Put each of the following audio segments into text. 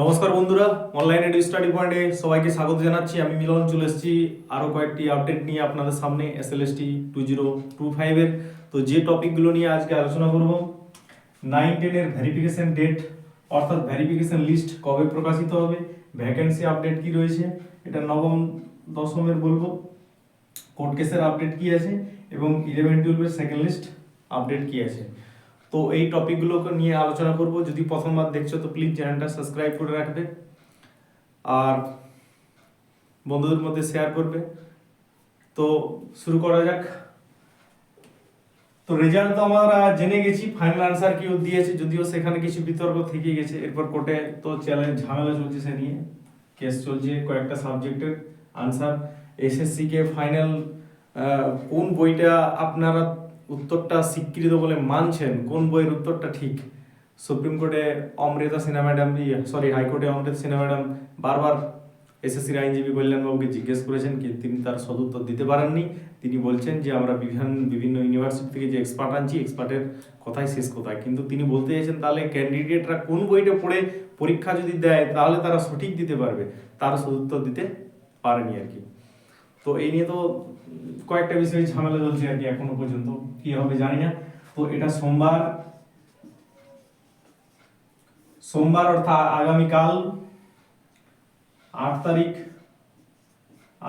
নমস্কার বন্ধুরা online edu study পয়েন্টে সবাইকে স্বাগত জানাচ্ছি। আমি মিলন, চলে এসেছি আরও কয়েকটি আপডেট নিয়ে আপনাদের সামনে S L S T two zero two ফাইভের তো যে টপিকগুলো নিয়ে আজকে আলোচনা করব নাইন টেনের ভেরিফিকেশন ডেট অর্থাৎ ভেরিফিকেশন লিস্ট কবে প্রকাশিত হবে ভ্যাকেন্সি আপডেট কি রয়েছে, এটা নবম, দশমের বলব। কোর্ট কেসের আপডেট কি আছে, এবং ইলেভেন টুয়েলভের সেকেন্ড লিস্ট আপডেট কি আছে। তো এই টপিকগুলোকে নিয়ে আলোচনা করব। যদি প্রথমবার দেখছ, তো প্লিজ চ্যানেলটা সাবস্ক্রাইব করে রাখবে। আর বন্ধুদের মধ্যে শেয়ার করবে। তো শুরু করা যাক। তো রেজাল্ট তো আমরা জেনে গেছি ফাইনাল আনসার কি ও দিয়েছে যদিও সেখানে কিছু বিতর্ক থেকে গেছে। এরপর কোর্টে তো চ্যালেঞ্জ ঝামেলা চলছে সে নিয়ে। কেস চলছে কয়েকটা সাবজেক্টের আনসার এসএসসি কে ফাইনাল কোন বইটা আপনারা উত্তরটা স্বীকৃত বলে মানছেন, কোন বইয়ের উত্তরটা ঠিক? সুপ্রিম কোর্টে অমৃতা সিনহা ম্যাডাম সরি হাইকোর্টে অমৃতা সিনহা ম্যাডাম বারবার এসএসসির আইনজীবী কল্যাণবাবুকে জিজ্ঞেস করেছেন কি তিনি তার সদুত্তর দিতে পারেননি। তিনি বলছেন যে আমরা বিভিন্ন বিভিন্ন ইউনিভার্সিটি থেকে যে এক্সপার্ট আনছি এক্সপার্টের কথাই শেষ কোথায়। কিন্তু তিনি বলতে চাইছেন তাহলে ক্যান্ডিডেটরা কোন বইটা পড়ে পরীক্ষা যদি দেয় তাহলে তারা সঠিক দিতে পারবে। তার সদুত্তর দিতে পারেনি আর কি। তো এই নিয়ে তো কয়েকটা বিষয়ে ঝামেলা চলছে আর কি এখনও পর্যন্ত। কি হবে জানি না। তো এটা সোমবার সোমবার অর্থাৎ আগামীকাল আট তারিখ,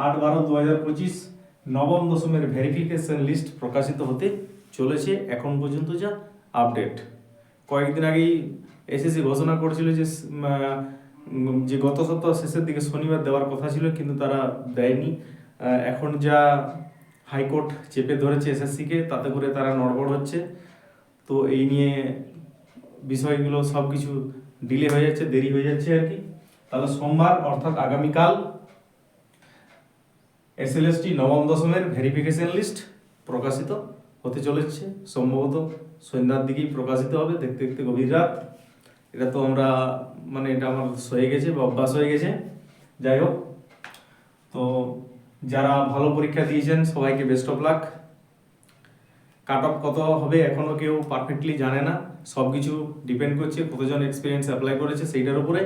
আট বারো দু হাজার পঁচিশ, নবম দশমের ভেরিফিকেশন লিস্ট প্রকাশিত হতে চলেছে। এখন পর্যন্ত যা আপডেট কয়েকদিন আগেই এসএসসি ঘোষণা করেছিল যে যে গত সপ্তাহ শেষের দিকে শনিবার দেওয়ার কথা ছিল, কিন্তু তারা দেয়নি। এখন যা হাইকোর্ট চেপে ধরেছে এসএসসিকে, তাতে করে তারা নড়বড় হচ্ছে। তো এই নিয়ে বিষয়গুলো সব কিছু ডিলে হয়ে যাচ্ছে, দেরি হয়ে যাচ্ছে আর কি। তাহলে সোমবার, অর্থাৎ আগামীকাল, এসএলএসটি নবম দশমের ভেরিফিকেশন লিস্ট প্রকাশিত হতে চলেছে। সম্ভবত সন্ধ্যার দিকেই প্রকাশিত হবে, দেখতে দেখতে গভীর রাত। এটা তো আমরা মানে এটা আমার হয়ে গেছে বা অভ্যাস হয়ে গেছে। যাই হোক, তো যারা ভালো পরীক্ষা দিয়েছেন, সবাইকে best of luck cut off কত হবে এখনও কেউ পারফেক্টলি জানে না। সব কিছু ডিপেন্ড করছে কতজন এক্সপিরিয়েন্স অ্যাপ্লাই করেছে সেইটার উপরে।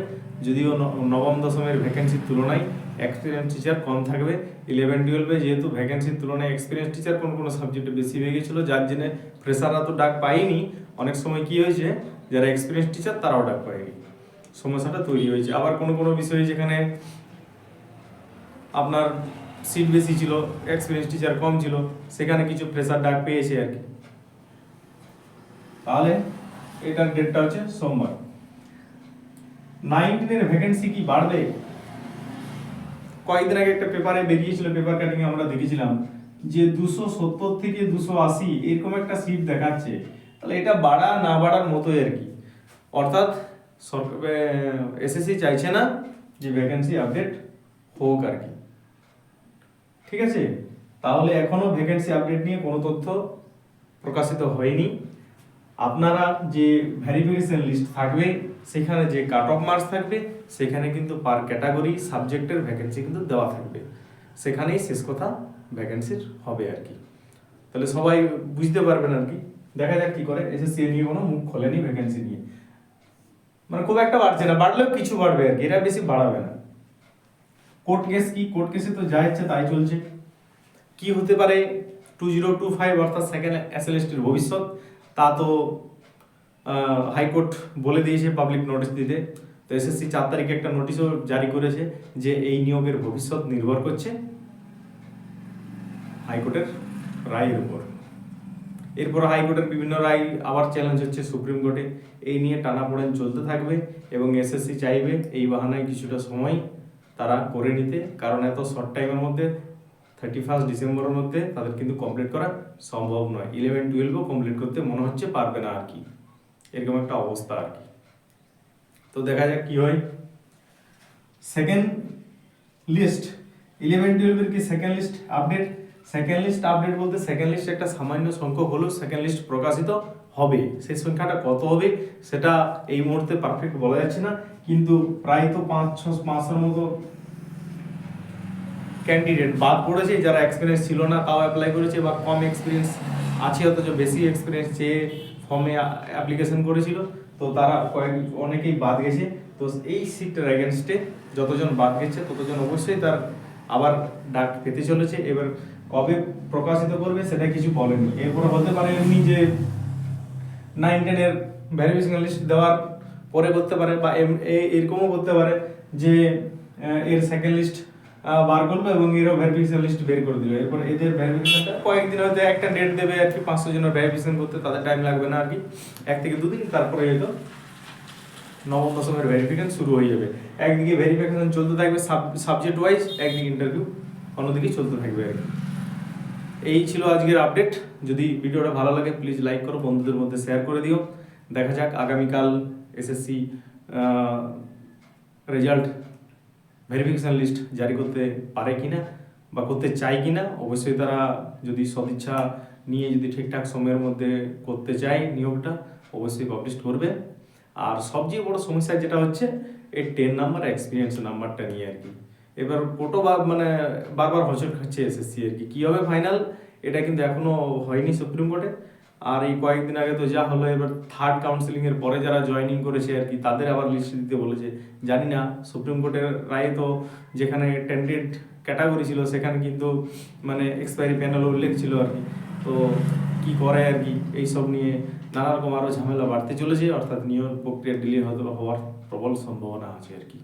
যদিও নবম, দশমের ভ্যাকেন্সির তুলনায় এক্সপিরিয়েন্স টিচার কম থাকবে। ইলেভেন টুয়েলভে যেহেতু ভ্যাকেন্সির তুলনায় এক্সপিরিয়েন্স টিচার কোনো কোনো সাবজেক্টে বেশি হয়ে গেছিল, যার জন্য ফ্রেশাররা তো ডাক পায়নি। অনেক সময় কি হয়েছে, যারা এক্সপিরিয়েন্স টিচার তারাও ডাক পায়নি। সমস্যাটা তৈরি হয়েছে। আবার কোনো কোনো বিষয়ে যেখানে আপনার সিট বেশি ছিল এক্সপিরিয়েন্স টিচার কম ছিল, সেখানে কিছু ফ্রেশার ডাক পেয়েছে আর কি। তাহলে এটার ডেটটা হচ্ছে সোমবার। নাইনটিনের ভ্যাকেন্সি কি বাড়বে? কয়েকদিন আগে একটা পেপারে বেরিয়েছিল পেপার কাটিং আমরা দেখেছিলাম যে দুশো সত্তর থেকে দুশো আশি এরকম একটা সিট দেখাচ্ছে। তাহলে এটা বাড়া না বাড়ার মতোই আর কি। অর্থাৎ এসএসসি চাইছে না যে ভ্যাকেন্সি আপডেট হোক আর কি। ঠিক আছে? তাহলে এখনও ভ্যাকেন্সি আপডেট নিয়ে কোনো তথ্য প্রকাশিত হয়নি। আপনারা যে ভেরিফিকেশন লিস্ট থাকবে, সেখানে যে কাট অফ মার্কস থাকবে, সেখানে কিন্তু পার ক্যাটাগরি সাবজেক্টের ভ্যাকেন্সি কিন্তু দেওয়া থাকবে। সেখানেই শেষ কথা ভ্যাকেন্সির হবে আর কি। তাহলে সবাই বুঝতে পারবেন আর কি। দেখা যাক কী করে। এসএসসি নিয়ে কোনো মুখ খোলেনি ভ্যাকেন্সি নিয়ে। মানে খুব একটা বাড়ছে না, বাড়লেও কিছু বাড়বে আর কি। এরা বেশি বাড়াবে না। কোর্ট কেস কি? কোর্ট কেসে তো যা ইচ্ছে তাই চলছে। কি হতে পারে? টু জিরো টু ফাইভ অর্থাৎ সেকেন্ড এসএলএসটির ভবিষ্যৎ। তা তো হাইকোর্ট বলে দিয়েছে পাবলিক নোটিশ দিতে। তো এসএসসি চার তারিখে একটা নোটিশও জারি করেছে যে এই নিয়োগের ভবিষ্যৎ নির্ভর করছে হাইকোর্টের রায়ের উপর। এরপর হাইকোর্টের বিভিন্ন রায় আবার চ্যালেঞ্জ হচ্ছে সুপ্রিম কোর্টে। এই নিয়ে টানাপোড়েন চলতে থাকবে এবং এসএসসি চাইবে এই বাহানায় কিছুটা সময় তারা করে নিতে, কারণ এত শর্ট টাইমের মধ্যে থার্টি ফার্স্ট ডিসেম্বরের মধ্যে তাদের কিন্তু কমপ্লিট করা সম্ভব নয়। ইলেভেন টুয়েলভও কমপ্লিট করতে মনে হচ্ছে পারবে না আর কি। এরকম একটা অবস্থা আর কি। তো দেখা যাক কি হয়। সেকেন্ড লিস্ট ইলেভেন টুয়েলভের কি second list update second list update বলতে সেকেন্ড লিস্ট একটা সামান্য সংখ্যক হলেও সেকেন্ড লিস্ট প্রকাশিত। হবে, সেই সংখ্যাটা কত হবে, সেটা এই মুহূর্তে পারফেক্ট বলা যাচ্ছে না, কিন্তু প্রায় তো পাঁচ, ছ মাসের মতো ক্যান্ডিডেট বাদ পড়েছে, যারা এক্সপিরিয়েন্স ছিল না, তাও অ্যাপ্লাই করেছে বা কম এক্সপিরিয়েন্স আছে, অথচ বেশি এক্সপিরিয়েন্স চেয়ে ফর্মে অ্যাপ্লিকেশন করেছিল, তো তারা কয়েক, অনেকেই বাদ গেছে, তো তো এই সিটটার এগেনস্টে যতজন বাদ গেছে, ততজন অবশ্যই তার আবার ডাক পেতে চলেছে। এবার কবে প্রকাশিত করবে, সেটা কিছু বলেনি। এরপরে হতে পারে এমনি যে নাইন টেনের ভ্যারিফিকেশন লিস্ট দেওয়ার পরে করতে পারে বা এরকমও করতে পারে যে এর সেকেন্ড লিস্ট বার করবে এবং এরও ভ্যারিফিকেশন লিস্ট বের করে দিল। এরপর এদের ভ্যারিফিকেশনটা কয়েকদিন হয়তো একটা ডেট দেবে আর কি, পাঁচশো জনের ভ্যারিফিকেশন করতে তাদের টাইম লাগবে না আর কি। এক থেকে দুদিন তারপরে হয়তো নবম, দশমের ভেরিফিকেশন শুরু হয়ে যাবে। একদিকে ভেরিফিকেশন চলতে থাকবে সাবজেক্ট ওয়াইজ একদিকে ইন্টারভিউ অন্যদিকে চলতে থাকবে আর কি। এই ছিল আজকের আপডেট যদি ভিডিওটা ভালো লাগে প্লিজ লাইক করো, বন্ধুদের মধ্যে শেয়ার করে দিও। দেখা যাক আগামীকাল এসএসসি রেজাল্ট ভেরিফিকেশান লিস্ট জারি করতে পারে কি না বা করতে চায় কি না অবশ্যই তারা যদি সদিচ্ছা নিয়ে যদি ঠিকঠাক সময়ের মধ্যে করতে চায় নিয়োগটা, অবশ্যই পাবলিশ করবে। আর সবচেয়ে বড় সমস্যা যেটা হচ্ছে, এই টেন নাম্বার এক্সপিরিয়েন্স নাম্বারটা নিয়ে আর কি। এবার কোটো বা মানে বারবার হচট খাচ্ছে এসএসসি আর কি। কী হবে ফাইনাল এটা কিন্তু এখনও হয়নি সুপ্রিম কোর্টে। আর এই কয়েকদিন আগে তো যা হলো, এবার থার্ড কাউন্সিলিং এর পরে যারা জয়েনিং করেছে আর কি, তাদের আবার লিস্ট দিতে বলেছে। জানি না, সুপ্রিম কোর্টের রায়ে তো যেখানে টেন্টেড ক্যাটাগরি ছিল, সেখানে কিন্তু মানে এক্সপায়ারি প্যানেল উল্লেখ ছিল আর কি। তো কি করে আর কি, এইসব নিয়ে নানা রকম আরও ঝামেলা বাড়তে চলেছে। অর্থাৎ নিয়োগ প্রক্রিয়া ডিলে হয়তো হওয়ার প্রবল সম্ভাবনা আছে আর কি।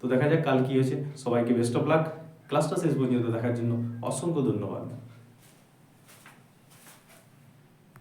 তো দেখা যাক কাল কি হয়েছে। সবাইকে বেস্ট অফ লাক ক্লাসটা শেষ পর্যন্ত দেখার জন্য অসংখ্য ধন্যবাদ।